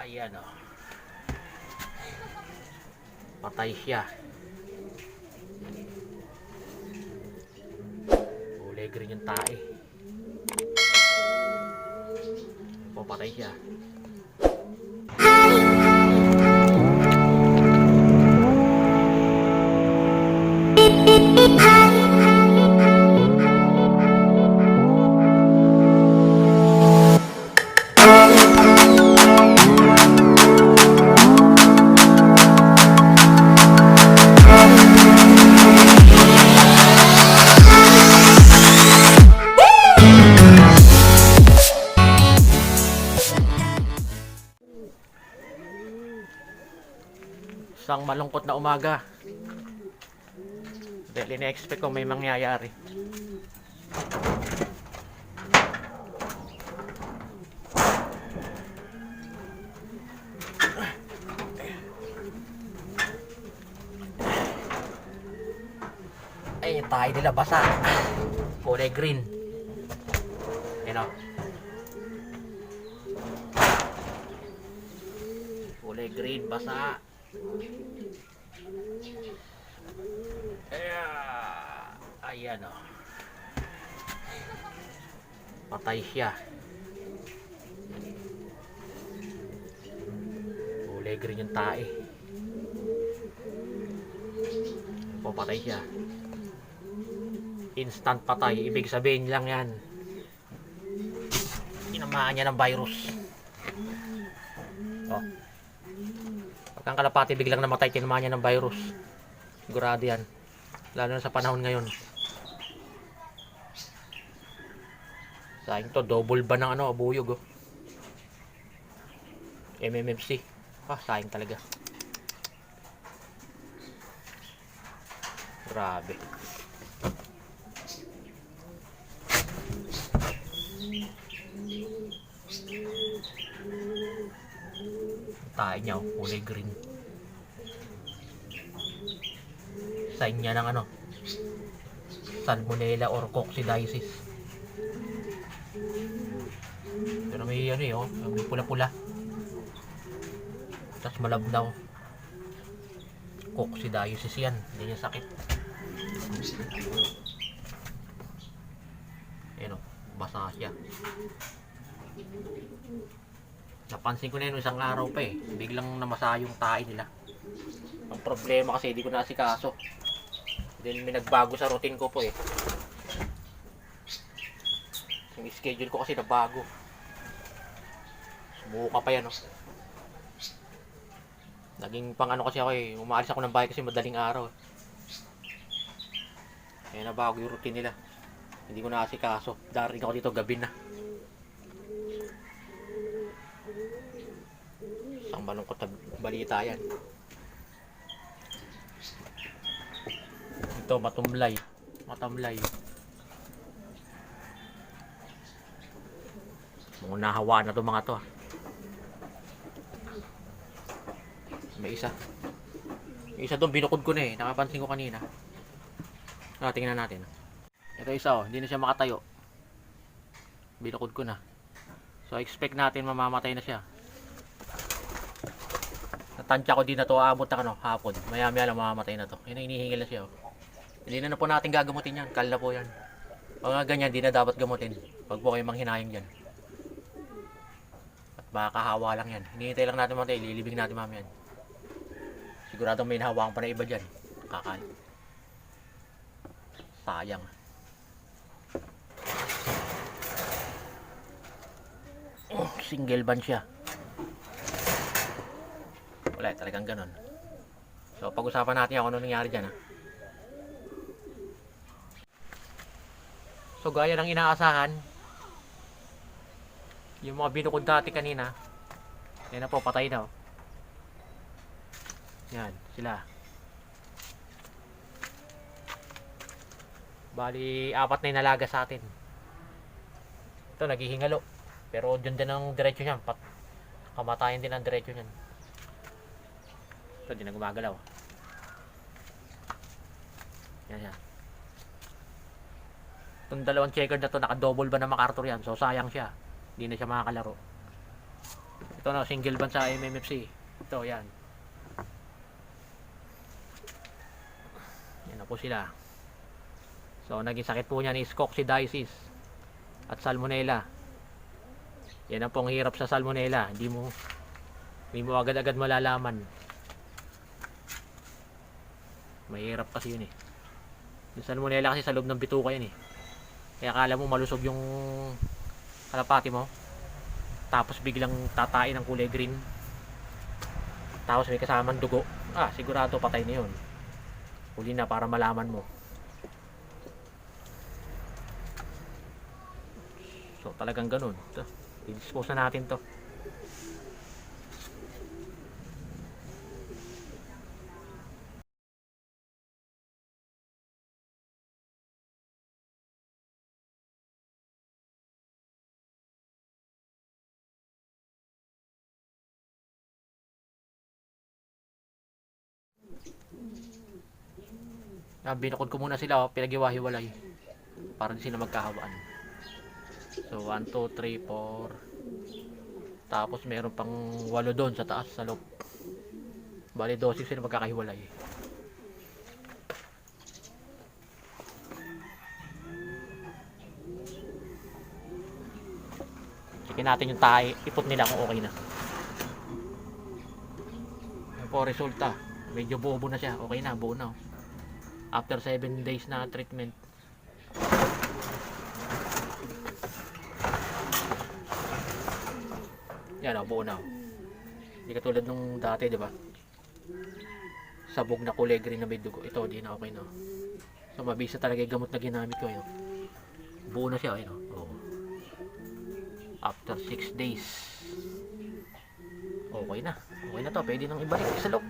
Ayan o. Patay siya. Kulay green yung tae. O, patay siya. Isang malungkot na umaga. Dahil ina-expect ko may mangyayari. Ay, tayo nila basa. Kulay green. Yan o. Kulay green, basa. Ayan. Ayan o. Patay siya. Kulay green yung tae. O, patay siya. Instant patay. Ibig sabihin lang yan. Tinamaan niya ng virus. Oh. Pag ang kalapati biglang namatay, tinamaan niya ng virus. Sigurado yan. Lalo na sa panahon ngayon. Sayang to, double ba ng ano, buyog oh. MMFC. Ah, sayang talaga. Grabe. Tayo niya, oh, kulay green. Sign niya ng ano, Salmonella or coccidiosis. Pero may ano eh, oh, may pula-pula. Tapos malabnaw. Coccidiosis yan, hindi niya sakit. Ayan oh, basa siya. Napansin ko na yun isang araw pa eh. Biglang namasa yung tae nila. Ang problema kasi hindi ko nasikaso. Then may nagbago sa routine ko po eh. Yung schedule ko kasi nabago. Sumuka pa yan oh. Naging pang ano kasi ako eh. Umaalis ako ng bahay kasi madaling araw. eh. Nabago yung routine nila. Hindi ko nasikaso. Darating ako dito gabi na. Isang malungkot na balita yan. Ito, matumlay. Matamlay. Mga nahawa na to mga to. ah. May isa. May isa doon, binukod ko na eh. Nakapansin ko kanina. Ah, tingnan natin. Ito isa oh, hindi na siya makatayo. Binukod ko na. So, expect natin mamamatay na siya. Natansya ko din na to, aabot na ano, hapon. Maya lang mamamatay na to. Yun ang hinihingil na siya. Oh. Hindi na na po natin gagamutin yan. Kal na po yan. Mga ganyan, di na dapat gamutin. Pag po kayo manghinayang dyan. At baka kahawa lang yan. Hinihintay lang natin mamatay. Lilibing natin mamaya yan. Sigurado may nahawakan pa na iba dyan. Kakal. Sayang. Oh, single ban siya. Wala, talagang ganun. So, pag-usapan natin kung ano nangyari dyan, ha. So, gaya ng inaasahan, yung mga binukod dati kanina, yan na po, patay na, oh. Yan, sila. Bali, apat na inalaga sa atin. Ito, naghihingalo. Pero dyan din ang diretso niyan. Pat kamatayan din ang diretso niyan. Ito, di na gumagalaw. Yan yan. Itong dalawang checker na to, naka-double ba na MacArthur yan? So, sayang siya. Hindi na siya makakalaro. Ito na, single ban sa MMFC. Ito, yan. Yan na po sila. So, naging sakit po niyan is coccidiosis at salmonella. Yan ang pong hirap sa salmonella. Hindi mo hindi mo agad-agad malalaman. Mahirap kasi yun eh. Yung salmonella kasi sa loob ng bituka yun eh. Kaya akala mo malusog yung kalapati mo. Tapos biglang tatain ng kulay green. Tapos may kasamang dugo. Ah, sigurado patay na yun. Huli na para malaman mo. So talagang ganun. Ito, i-dispose na natin to. Ah, binukod ko muna sila, oh, pinaghiwa-hiwalay. Para di sila magkahawaan. So, 1, 2, 3, 4. Tapos meron pang 8 doon sa taas, sa loob. Bali, 12 sila magkakahiwalay. Checkin natin yung tae, ipot nila kung okay na. Yan po, resulta. Medyo bobo na siya. Okay na, buo na. oh. After 7 days na treatment. Yan o, buo na. Hindi katulad nung dati, di ba? Sabog na kulay green na may dugo. Ito, di na okay na. So, mabisa talaga yung gamot na ginamit ko. Ayun. Buo na siya, ayun. oh. Oo. After 6 days. Okay na. Okay na to. Pwede nang ibalik sa loob.